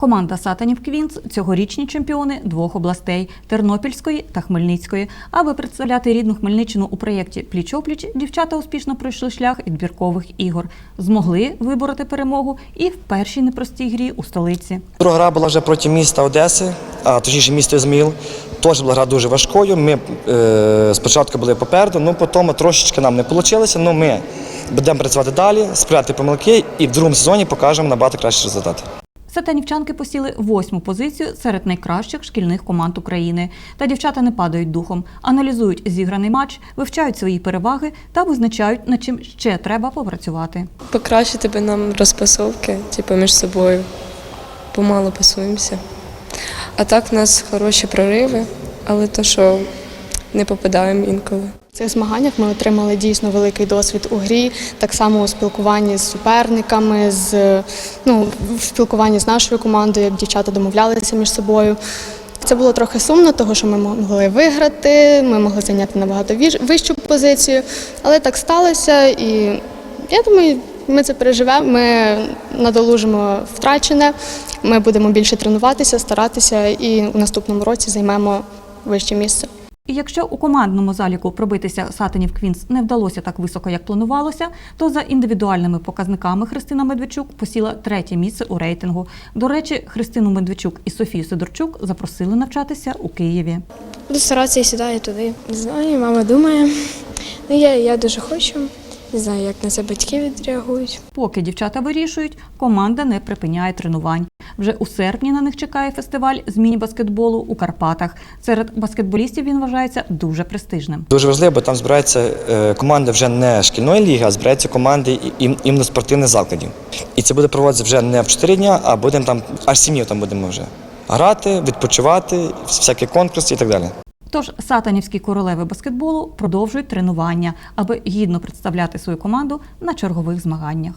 Команда Сатанів Квінс цьогорічні чемпіони двох областей Тернопільської та Хмельницької. Аби представляти рідну Хмельниччину у проєкті Пліч-опліч, дівчата успішно пройшли шлях відбіркових ігор, змогли вибороти перемогу і в першій непростій грі у столиці. Друга гра була вже проти міста Одеси, а точніше місто Ізмаїл. Теж була гра дуже важкою. Ми е, спочатку були попереду, ну потім трошечки нам не вийшло. Ну ми будемо працювати далі, сприяти помилки і в другому сезоні покажемо набагато кращий результат. Сатанівчанки посіли восьму позицію серед найкращих шкільних команд України. Та дівчата не падають духом, аналізують зіграний матч, вивчають свої переваги та визначають, над чим ще треба попрацювати. Покращити би нам розпасовки, типу між собою. Помало пасуємося. А так в нас хороші прориви, але то, що не попадаємо інколи. В цих змаганнях ми отримали дійсно великий досвід у грі, так само у спілкуванні з суперниками, з ну, в спілкуванні з нашою командою, як дівчата домовлялися між собою. Це було трохи сумно, тому що ми могли виграти, ми могли зайняти набагато вищу позицію, але так сталося, і я думаю, ми це переживемо. Ми надолужимо втрачене. Ми будемо більше тренуватися, старатися, і у наступному році займемо вище місце. І якщо у командному заліку пробитися Сатанів Квінс не вдалося так високо, як планувалося, то за індивідуальними показниками Христина Медведчук посіла третє місце у рейтингу. До речі, Христину Медведчук і Софію Сидорчук запросили навчатися у Києві. Буду старатися і і туди. Не знаю, мама думає. Ну, я, я дуже хочу. Не знаю, як на це батьки відреагують. Поки дівчата вирішують, команда не припиняє тренувань. Вже у серпні на них чекає фестиваль з міні-баскетболу у Карпатах. Серед баскетболістів він вважається дуже престижним. Дуже важливо, бо там збираються е, команди вже не шкільної ліги, а збираються команди і- іменно спортивних закладів. І це буде проводитися вже не в 4 дня, а будемо там аж сім'ю там будемо вже грати, відпочивати, всякі конкурси і так далі. Тож сатанівські королеви баскетболу продовжують тренування, аби гідно представляти свою команду на чергових змаганнях.